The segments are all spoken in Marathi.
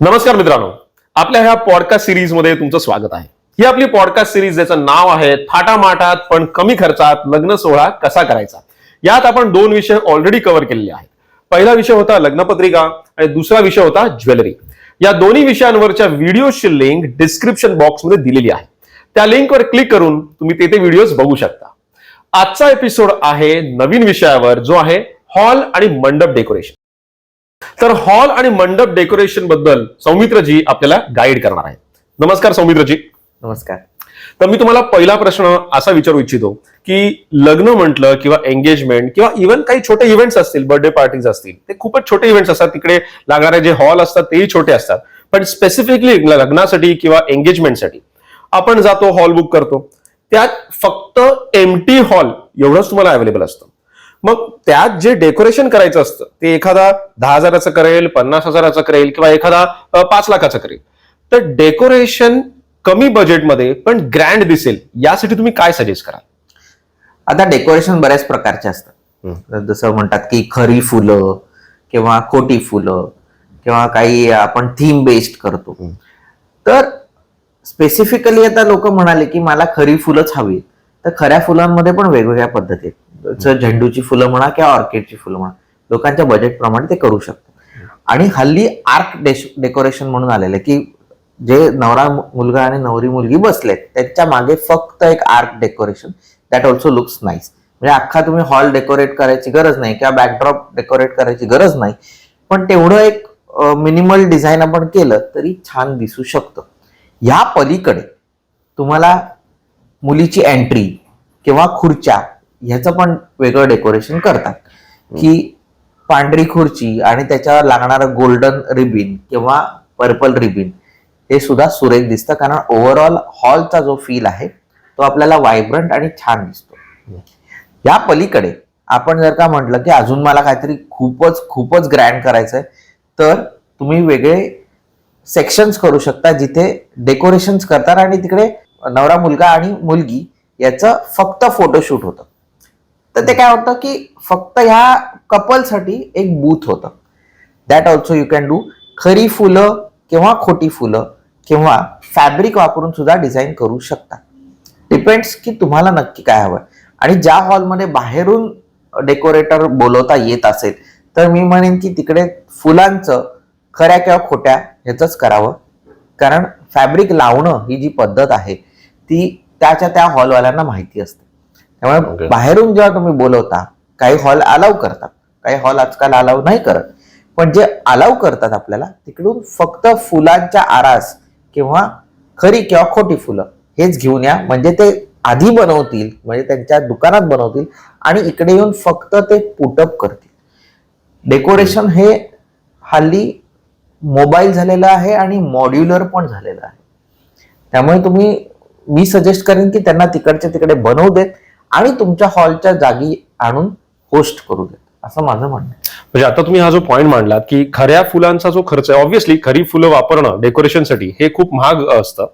नमस्कार मित्रांनो. आपल्या ह्या पॉडकास्ट सिरीजमध्ये तुमचं स्वागत आहे. ही आपली पॉडकास्ट सिरीज ज्याचं नाव आहे थाटामाटात पण कमी खर्चात लग्न सोहळा कसा करायचा? यात आपण दोन विषय ऑलरेडी कव्हर केलेले आहेत. पहिला विषय होता लग्नपत्रिका आणि दुसरा विषय होता ज्वेलरी. या दोन्ही विषयांवरच्या व्हिडिओची लिंक डिस्क्रिप्शन बॉक्समध्ये दिलेली आहे. त्या लिंकवर क्लिक करून तुम्ही तेथे व्हिडिओज बघू शकता. आजचा एपिसोड आहे नवीन विषयावर जो आहे हॉल आणि मंडप डेकोरेशन तर हॉल आणि मंडप डेकोरेशनबद्दल सौमित्रजी आपल्याला गाईड करणार आहेत. नमस्कार सौमित्रजी. नमस्कार. तर मी तुम्हाला पहिला प्रश्न असा विचारू इच्छितो की लग्न म्हटलं किंवा एंगेजमेंट किंवा इव्हन काही छोटे इव्हेंट्स असतील बर्थडे पार्टीज असतील ते खूपच छोटे इव्हेंट्स असतात. तिकडे लागणारे जे हॉल असतात तेही छोटे असतात. पण स्पेसिफिकली लग्नासाठी किंवा एंगेजमेंटसाठी आपण जातो हॉल बुक करतो. त्यात फक्त एमटी हॉल एवढंच तुम्हाला अवेलेबल असतं. मग त्यात जे डेकोरेशन करायचं असतं ते एखादा दहा हजाराचं करेल पन्नास हजाराचं करेल किंवा एखादा पाच लाखाचं करेल. तर डेकोरेशन कमी बजेटमध्ये पण ग्रँड दिसेल यासाठी तुम्ही काय सजेस्ट कराल? आता डेकोरेशन बऱ्याच प्रकारचे असतात. जसं म्हणतात की खरी फुलं किंवा खोटी फुलं किंवा काही आपण थीम बेस्ड करतो. तर स्पेसिफिकली आता लोक म्हणाले की मला खरी फुलंच हवी तर खऱ्या फुलांमध्ये पण वेगवेगळ्या पद्धती आहेत. झेंडूची फुलं म्हणा किंवा ऑर्किडची फुलं म्हणा लोकांच्या बजेटप्रमाणे ते करू शकतात आणि हल्ली आर्क डेकोरेशन म्हणून आलेलं आहे की जे नवरा मुलगा आणि नवरी मुलगी बसलेत त्यांच्या मागे फक्त एक arch decoration that also looks nice म्हणजे अख्खा तुम्ही हॉल डेकोरेट करायची गरज नाही किंवा बॅकड्रॉप डेकोरेट करायची गरज नाही पण तेवढं एक मिनिमल डिझाईन आपण केलं तरी छान दिसू शकतं. ह्या पलीकडे तुम्हाला मुलीची एंट्री किंवा खुर्च्या ह्याचं पण वेगळं डेकोरेशन करतात. की पांढरी खुर्ची आणि त्याच्यावर लागणारं गोल्डन रिबिन किंवा पर्पल रिबिन हे सुद्धा सुरेख दिसतं. कारण ओव्हरऑल हॉलचा जो फील आहे तो आपल्याला व्हायब्रंट आणि छान दिसतो. या पलीकडे आपण जर का म्हटलं की अजून मला काहीतरी खूपच खूपच ग्रँड करायचंय तर तुम्ही वेगळे सेक्शन्स करू शकता जिथे डेकोरेशन्स करतात आणि तिकडे नवरा मुलगा आणि मुलगी याचं फक्त फोटोशूट होतं. तर ते काय होतं की फक्त ह्या कपलसाठी एक बूथ होतं. That also you can do खरी फुलं किंवा खोटी फुलं किंवा फॅब्रिक वापरून सुद्धा डिझाईन करू शकता. डिपेंड्स की तुम्हाला नक्की काय हवं आणि ज्या हॉलमध्ये बाहेरून डेकोरेटर बोलवता येत असेल तर मी म्हणेन की तिकडे फुलांचं खऱ्या किंवा खोट्या ह्याच करावं. कारण फॅब्रिक लावणं ही जी पद्धत आहे ती त्याच्या त्या हॉलवाल्यांना माहिती असते. त्यामुळे. बाहेरून जेव्हा तुम्ही बोलवता काही हॉल अलाव करतात. काही हॉल आजकाल अलाव नाही करत. पण जे अलाव करतात आपल्याला तिकडून फक्त फुलांच्या आरास किंवा खरी किंवा खोटी फुलं हेच घेऊन या. म्हणजे ते आधी बनवतील म्हणजे त्यांच्या दुकानात बनवतील आणि इकडे येऊन फक्त ते पुटअप करतील. डेकोरेशन हे हल्ली मोबाईल झालेलं आहे आणि मॉड्युलर पण झालेलं आहे. त्यामुळे तुम्ही मी सजेस्ट करेन की त्यांना तिकडच्या तिकडे बनवू देत. आणि तुमच्या हॉलच्या जागी आणून होस्ट करू देत. असं माझं म्हणणं. म्हणजे आता तुम्ही हा जो पॉईंट मांडलात की खऱ्या फुलांचा जो खर्च आहे ऑब्व्हियसली खरी फुलं वापरणं डेकोरेशनसाठी हे खूप महाग असतं.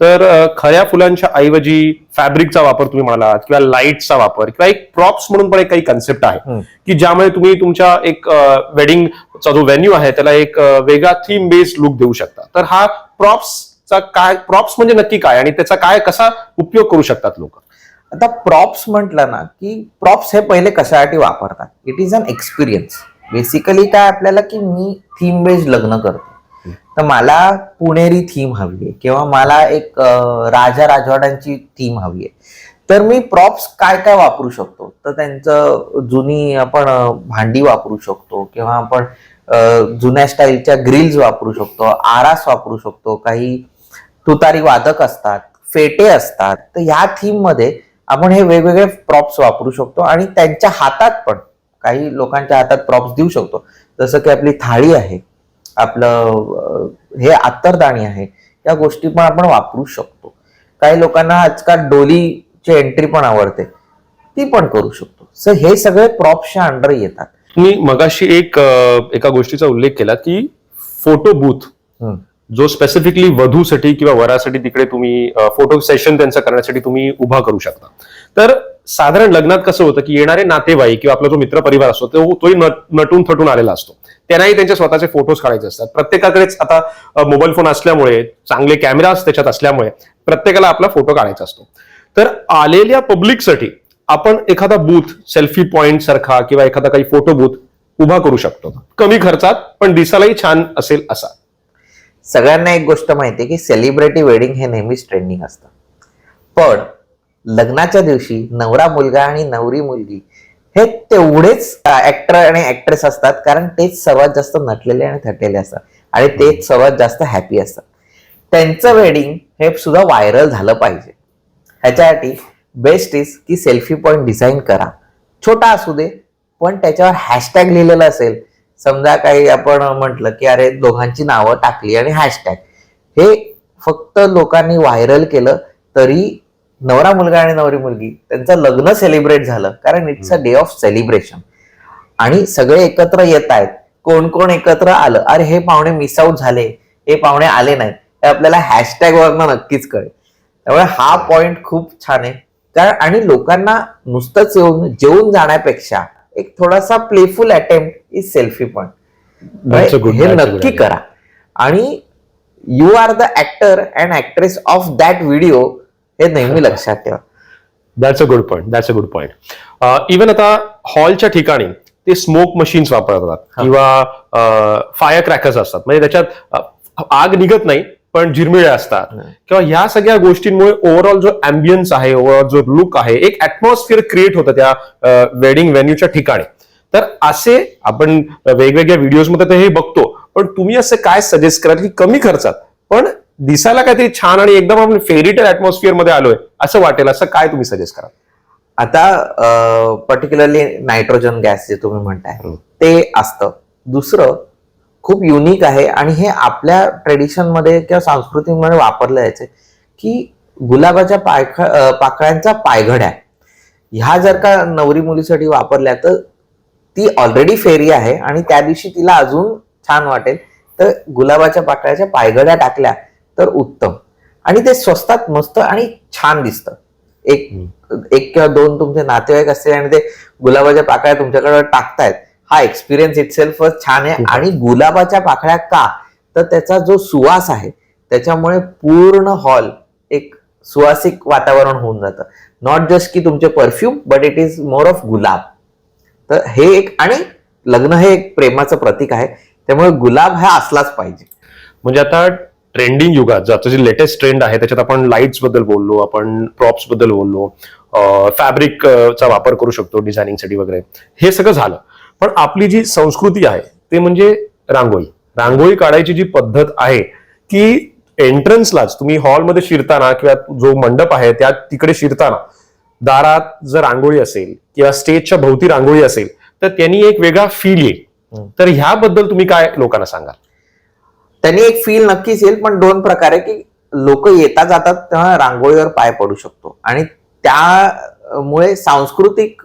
तर खऱ्या फुलांच्या ऐवजी फॅब्रिकचा वापर तुम्ही म्हणालात किंवा लाईटचा वापर किंवा एक प्रॉप्स म्हणून पण एक काही कन्सेप्ट आहे. की ज्यामुळे तुम्ही तुमच्या एक वेडिंगचा जो व्हेन्यू आहे त्याला एक वेगळा थीम बेस्ड लुक देऊ शकता. तर हा प्रॉप्सचा काय प्रॉप्स म्हणजे नक्की काय आणि त्याचा काय कसा उपयोग करू शकतात लोक? आता प्रॉप्स म्हटलं ना की प्रॉप्स हे पहिले कशासाठी वापरतात? It is an experience basically काय आपल्याला की मी थीम बेस्ड लग्न करतो. तर मला पुणेरी थीम हवी आहे किंवा मला एक राजा राजवाड्यांची थीम हवी आहे. तर मी प्रॉप्स काय काय वापरू शकतो? तर त्यांचं जुनी आपण भांडी वापरू शकतो किंवा आपण जुन्या स्टाईलच्या ग्रिल्स वापरू शकतो आरास वापरू शकतो काही तुतारी वादक असतात फेटे असतात. तर ह्या थीममध्ये आपण हे वेगवेगळे प्रॉप्स वापरू शकतो आणि त्यांच्या हातात पण काही लोकांच्या हातात प्रॉप्स देऊ शकतो. जसं की आपली थाळी आहे आपलं हे अत्तरदाणी आहे या गोष्टी पण आपण वापरू शकतो. काही लोकांना आजकाल डोलीची एंट्री पण आवडते ती पण करू शकतो. सो हे सगळे प्रॉप्सच्या अंडर येतात. तुम्ही मगाशी एक एका गोष्टीचा उल्लेख केला की फोटो बूथ. जो स्पेसिफिकली वधूसाठी किंवा वरासाठी तिकडे तुम्ही फोटो सेशन त्यांचं करण्यासाठी तुम्ही उभा करू शकता. तर साधारण लग्नात कसं होतं की येणारे नातेवाईक किंवा आपला जो मित्र परिवार असतो तो तोही नटून थटून आलेला असतो. त्यांनाही त्यांचे स्वतःचे फोटोज काढायचे असतात. प्रत्येकाकडेच आता मोबाईल फोन असल्यामुळे चांगले कॅमेराज त्याच्यात असल्यामुळे प्रत्येकाला आपला फोटो काढायचा असतो. तर आलेल्या पब्लिकसाठी आपण एखादा बूथ सेल्फी पॉइंट सारखा किंवा एखादा काही फोटो बूथ उभा करू शकतो. कमी खर्चात पण दिसायलाही छान असेल असा. सगळ्यांना एक गोष्ट माहिती आहे की सेलिब्रिटी वेडिंग हे नेहमीच ट्रेंडिंग असतं. पण लग्नाच्या दिवशी नवरा मुलगा आणि नवरी मुलगी हे तेवढेच ऍक्टर आणि ऍक्ट्रेस असतात कारण तेच सर्वात जास्त नटलेले आणि थटलेले असतात आणि तेच सर्वात जास्त हॅपी असतात. त्यांचं वेडिंग हे सुद्धा व्हायरल झालं पाहिजे. ह्याच्यासाठी बेस्ट इज की सेल्फी पॉईंट डिझाईन करा. छोटा असू दे पण त्याच्यावर हॅशटॅग लिहिलेलं असेल समजा काही आपण म्हटलं की अरे दोघांची नावं टाकली आणि हॅशटॅग हे फक्त लोकांनी व्हायरल केलं तरी नवरा मुलगा आणि नवरी मुलगी त्यांचं लग्न सेलिब्रेट झालं कारण it's a day of celebration आणि सगळे एकत्र येत आहेत. कोण कोण एकत्र आलं? अरे हे पाहुणे मिस आउट झाले हे पाहुणे आले नाहीत. हे आपल्याला हॅशटॅग वरनं नक्कीच कळेल. त्यामुळे हा पॉइंट खूप छान आहे. कारण आणि लोकांना नुसतंच येऊन जेवून जाण्यापेक्षा एक थोडासा playful attempt is selfie point हे नक्की. करा. आणि you are the actor and actress of that video हे नेहमी लक्षात ठेवा. That's a good point that's a good point even आता हॉलच्या ठिकाणी ते स्मोक मशीन्स वापरतात. किंवा फायर क्रॅकर्स असतात. म्हणजे त्याच्यात अ, आग निघत नाही पण झिरमिळ्या असतात. किंवा ह्या सगळ्या गोष्टींमुळे ओव्हरऑल जो अँबियन्स आहे ओव्हरऑल जो लुक आहे एक ऍटमॉस्फिअर क्रिएट होतं त्या वेडिंग व्हेन्यूच्या ठिकाणी. तर असे आपण वेगवेगळ्या व्हिडिओजमध्ये तर हे बघतो पण तुम्ही असं काय सजेस्ट कराल की कमी खर्चात? पण दिसायला काहीतरी छान आणि एकदम आपण फेरीटेल ऍटमॉस्फिअरमध्ये आलोय असं वाटेल असं काय तुम्ही सजेस्ट कराल? आता पर्टिक्युलरली नायट्रोजन गॅस जे तुम्ही म्हणताय. ते असतं. दुसरं खूप युनिक आहे आणि हे आपल्या ट्रेडिशनमध्ये किंवा संस्कृतीमध्ये वापरलं जायचं की गुलाबाच्या पायख अं, पाकळ्यांच्या पायघड्या. ह्या जर का नवरी मुलीसाठी वापरल्या तर ती ऑलरेडी फेरी आहे आणि त्या दिवशी तिला अजून छान वाटेल. तर गुलाबाच्या पाकळ्याच्या पायघड्या टाकल्या तर उत्तम. आणि ते स्वस्तात मस्त आणि छान दिसतं. एक एक किंवा दोन तुमचे नातेवाईक असतील आणि ते गुलाबाच्या पाकळ्या तुमच्याकडे टाकतायत हा एक्सपिरियन्स इटसेल्फच छान आहे. आणि गुलाबाच्या पाकळ्या का? तर त्याचा जो सुवास आहे त्याच्यामुळे पूर्ण हॉल एक सुवासिक वातावरण होऊन जातं. नॉट जस्ट की तुमचे perfume but it is more of गुलाब. तर हे एक आणि लग्न हे एक प्रेमाचं प्रतीक आहे. त्यामुळे गुलाब हा असलाच पाहिजे. म्हणजे आता ट्रेंडिंग युगात जो आता जे लेटेस्ट ट्रेंड आहे त्याच्यात आपण लाईट्सबद्दल बोललो आपण प्रॉप्सबद्दल बोललो फॅब्रिक चा वापर करू शकतो डिझायनिंगसाठी वगैरे. हे सगळं झालं. पण आपली जी संस्कृती आहे ते म्हणजे रांगोळी. रांगोळी काढायची जी पद्धत आहे की एंट्रन्सलाच तुम्ही हॉलमध्ये शिरताना किंवा जो मंडप आहे त्या तिकडे शिरताना दारात जर रांगोळी असेल किंवा स्टेजच्या भोवती रांगोळी असेल तर त्यांनी एक वेगळा फील येईल. तर ह्याबद्दल तुम्ही काय लोकांना सांगाल? त्यांनी एक फील नक्कीच येईल पण दोन प्रकारे की लोक येता जातात तेव्हा रांगोळीवर पाय पडू शकतो. आणि त्यामुळे सांस्कृतिक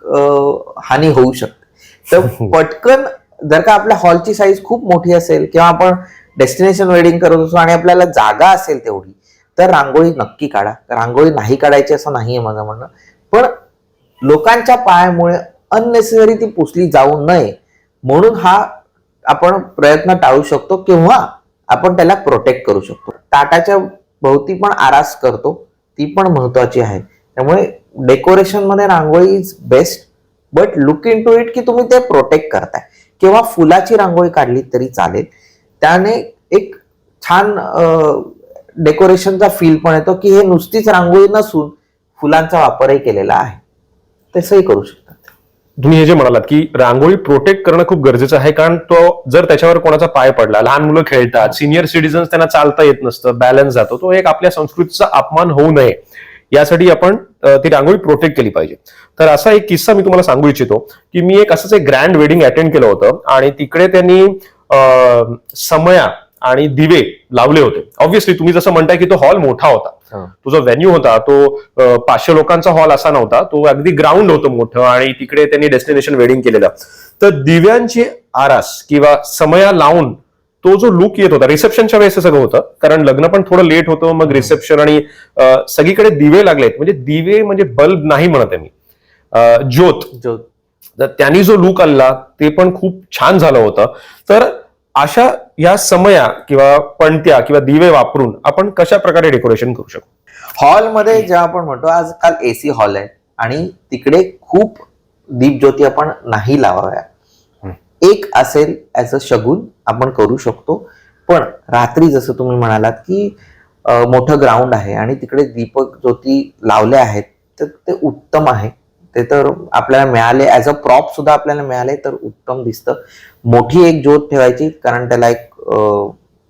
हानी होऊ शकते. तर पटकन जर का आपल्या हॉलची साईज खूप मोठी असेल किंवा आपण डेस्टिनेशन वेडिंग करत असतो आणि आपल्याला जागा असेल तेवढी तर रांगोळी नक्की काढा. रांगोळी नाही काढायची असं नाहीये माझं म्हणणं. पण लोकांच्या पायामुळे अननेसेसरी ती पुसली जाऊ नये म्हणून हा आपण प्रयत्न टाळू शकतो किंवा आपण त्याला प्रोटेक्ट करू शकतो. ताटाच्या भोवती पण आरास करतो ती पण महत्वाची आहे. त्यामुळे डेकोरेशनमध्ये रांगोळी is best but look into it की तुम्ही ते प्रोटेक्ट करताय. किंवा फुलाची रांगोळी काढली तरी चालेल. त्याने एक छान डेकोरेशनचा फील पण येतो की हे नुसतीच रांगोळी नसून फुलांचा वापरही केलेला आहे. तसंही करू शकतात. तुम्ही हे जे म्हणालात की रांगोळी प्रोटेक्ट करणं खूप गरजेचं आहे कारण तो जर त्याच्यावर कोणाचा पाय पडला लहान मुलं खेळतात सिनियर सिटीजन्स त्यांना चालता येत नसतं बॅलन्स जातो तो एक आपल्या संस्कृतीचा अपमान होऊ नये. यासाठी आपण ती रांगोळी प्रोटेक्ट केली पाहिजे. तर असा एक किस्सा मी तुम्हाला सांगू इच्छितो की मी एक असंच एक ग्रँड वेडिंग अटेंड केलं होतं आणि तिकडे त्यांनी समया आणि दिवे लावले होते. ऑब्व्हियसली तुम्ही जसं म्हणताय की तो हॉल मोठा होता. तो जो व्हेन्यू होता तो पाचशे लोकांचा हॉल असा नव्हता. तो अगदी ग्राउंड होतं मोठं आणि तिकडे त्यांनी डेस्टिनेशन वेडिंग केलेलं. तर दिव्यांची आरास किंवा समया लावून तो जो लुक येत होता रिसेप्शनच्या वेळेस सगळं होतं कारण लग्न पण थोडं लेट होतं मग रिसेप्शन आणि सगळीकडे दिवे लागलेत. म्हणजे दिवे म्हणजे बल्ब नाही म्हणत आहे मी. ज्योत. जो तर त्यांनी जो लुक आणला ते पण खूप छान झालं होतं. तर अशा या समया किंवा पणत्या किंवा दिवे वापरून आपण कशा प्रकारे डेकोरेशन करू शकतो हॉलमध्ये जेव्हा आपण म्हणतो आजकाल एसी हॉल आहे आणि तिकडे खूप दीपज्योती आपण नाही लावाव्या. एक असेल ऍज अ शगुन आपण करू शकतो. पण रात्री जसं तुम्ही म्हणालात की मोठं ग्राउंड आहे आणि तिकडे दीपक ज्योती लावल्या आहेत तर ते उत्तम आहे. ते तर आपल्याला मिळाले ॲज अ प्रॉप सुद्धा आपल्याला मिळाले तर उत्तम दिसतं. मोठी एक ज्योत ठेवायची कारण त्याला एक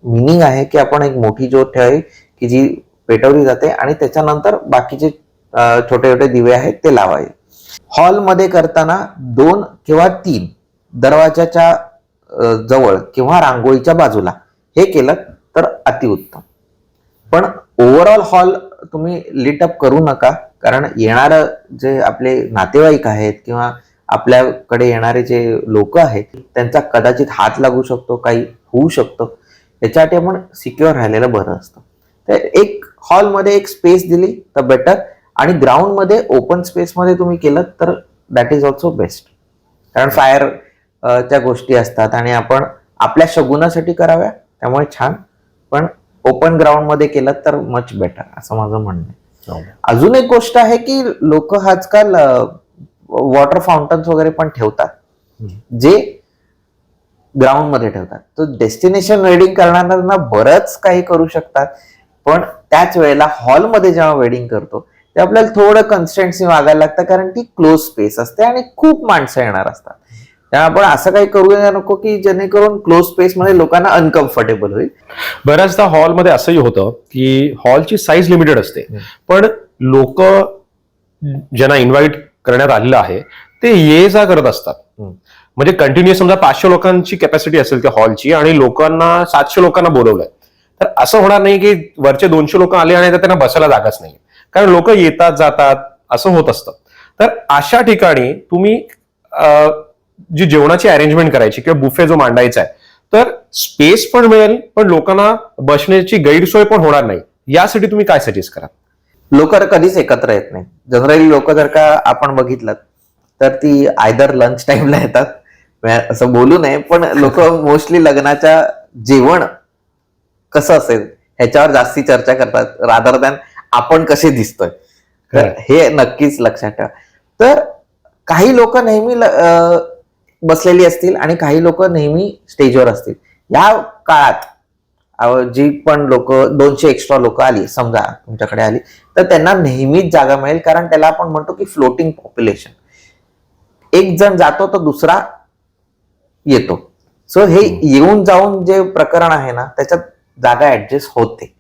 मिनिंग आहे की आपण एक मोठी ज्योत ठेवावी की जी पेटवली जाते आणि त्याच्यानंतर बाकीचे छोटे छोटे दिवे आहेत ते लावावे. हॉलमध्ये करताना दोन किंवा तीन दरवाजाच्या जवळ किंवा रांगोळीच्या बाजूला हे केलं तर अतिउत्तम पण ओव्हरऑल हॉल तुम्ही लिटअप करू नका कारण येणारं जे आपले नातेवाईक आहेत किंवा आपल्याकडे येणारे जे लोक आहेत त्यांचा कदाचित हात लागू शकतो काही होऊ शकतं. याच्यासाठी आपण सिक्युअर राहिलेलं बरं असतं. तर एक हॉलमध्ये एक स्पेस दिली तर बेटर आणि ग्राउंडमध्ये ओपन स्पेसमध्ये तुम्ही केलं तर दॅट इज ऑल्सो बेस्ट कारण फायर त्या गोष्टी असतात आणि आपण आपल्या शगुनासाठी कराव्या त्यामुळे छान. पण ओपन ग्राउंडमध्ये केलं तर मच बेटर असं माझं म्हणणं आहे. अजून एक गोष्ट आहे की लोक आजकाल वॉटर फाउंटन्स वगैरे पण ठेवतात. जे ग्राउंडमध्ये ठेवतात. तर डेस्टिनेशन वेडिंग करणाऱ्यांना बरंच काही करू शकतात. पण त्याच वेळेला हॉलमध्ये जेव्हा वेडिंग करतो ते आपल्याला थोडं कन्स्टन्सी मागायला लागतं कारण ती क्लोज स्पेस असते आणि खूप माणसं येणार असतात. त्यामुळे आपण असं काही करूया नको की जेणेकरून क्लोज स्पेस मध्ये लोकांना अनकम्फर्टेबल होईल? बऱ्याचदा हॉलमध्ये असंही होतं की हॉलची साईज लिमिटेड असते. पण लोक ज्यांना इन्व्हाइट करण्यात आलेलं आहे ते ये जा करत असतात. म्हणजे कंटिन्युअस समजा पाचशे लोकांची कॅपॅसिटी असेल त्या हॉलची आणि लोकांना सातशे लोकांना बोलवलंय. तर असं होणार नाही की वरचे दोनशे लोक आले आणि त्यांना बसायला जागाच नाही कारण लोक येतात जातात असं होत असतं. तर अशा ठिकाणी तुम्ही जी जेवणाची अरेंजमेंट करायची किंवा बुफे जो मांडायचा आहे तर स्पेस पण मिळेल पण लोकांना बसण्याची गैरसोय पण होणार नाही. यासाठी तुम्ही काय सजेस्ट करा लोक कधीच एकत्र येत नाही जनरली लोक जर का आपण बघितलं तर ती आयदर लंच टाइमला येतात. असं बोलू नये पण लोक मोस्टली लग्नाच्या जेवण कसं असेल ह्याच्यावर जास्ती चर्चा करतात रादर दॅन आपण कसे दिसतोय. तर. हे नक्कीच लक्षात ठेवा. तर काही लोक नेहमी बसलेली असतील आणि काही लोक नेहमी स्टेजवर असतील. या काळात जी पण लोक दोनशे एक्स्ट्रा लोक आली समजा तुमच्याकडे आली तर त्यांना नेहमीच जागा मिळेल कारण त्याला आपण म्हणतो की फ्लोटिंग पॉप्युलेशन एक जण जातो तर दुसरा येतो. सो हे येऊन जाऊन जे प्रकरण आहे ना त्याच्यात जागा ऍडजस्ट होते.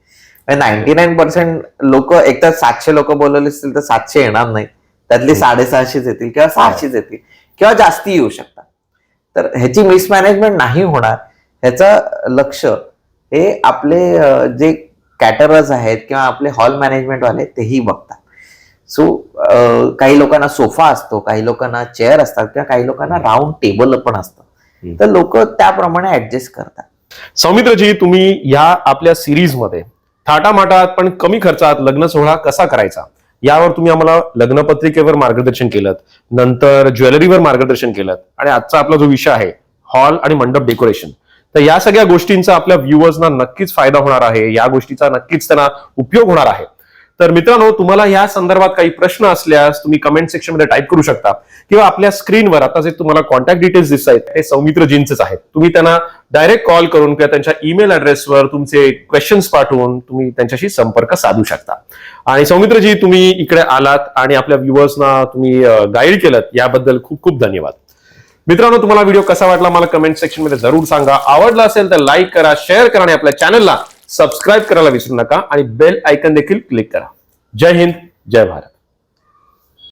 नाईन्टी नाईन पर्सेंट लोक एक तर सातशे लोक बोलवले असतील तर सातशे येणार नाही. त्यातले साडेसहाशेच येतील किंवा सहाशेच येतील. किंवा जास्ती येऊ शकतात. तर ह्याची मिसमॅनेजमेंट नाही होणार. ह्याचं लक्ष हे आपले जे कॅटरर्स आहेत किंवा आपले हॉल मॅनेजमेंट वाले तेही बघतात. सो काही लोकांना सोफा असतो काही लोकांना चेअर असतात किंवा काही लोकांना राऊंड टेबल पण असतं. तर लोक त्याप्रमाणे ऍडजस्ट करतात. सौमित्रजी तुम्ही या आपल्या सिरीजमध्ये थाटामाटात पण कमी खर्चात लग्न सोहळा कसा करायचा? यावर तुम्ही आम्हाला लग्नपत्रिकेवर मार्गदर्शन केलं नंतर ज्वेलरीवर मार्गदर्शन केलं आणि आजचा आपला जो विषय आहे हॉल आणि मंडप डेकोरेशन. तर या सगळ्या गोष्टींचा आपल्या व्ह्युअर्सना नक्कीच फायदा होणार आहे या गोष्टीचा नक्कीच त्यांना उपयोग होणार आहे. तर मित्रांनो तुम्हाला या संदर्भात काही प्रश्न असल्यास तुम्ही कमेंट सेक्शनमध्ये टाईप करू शकता किंवा आपल्या स्क्रीनवर आता जे तुम्हाला कॉन्टॅक्ट डिटेल्स दिसत आहेत ते सौमित्रजींचेच आहेत. तुम्ही त्यांना डायरेक्ट कॉल करून किंवा त्यांच्या ईमेल ऍड्रेसवर तुमचे क्वेश्चन्स पाठवून तुम्ही त्यांच्याशी संपर्क साधू शकता. आणि सौमित्रजी तुम्ही इकडे आलात आणि आपल्या व्ह्युअर्सना तुम्ही गाईड केलं याबद्दल खूप खूप धन्यवाद. मित्रांनो तुम्हाला व्हिडिओ कसा वाटला मला कमेंट सेक्शनमध्ये जरूर सांगा. आवडला असेल तर लाईक करा शेअर करा आणि आपल्या चॅनलला सबस्क्राईब करायला विसरू नका आणि बेल आयकन देखील क्लिक करा. जय हिंद जय भारत.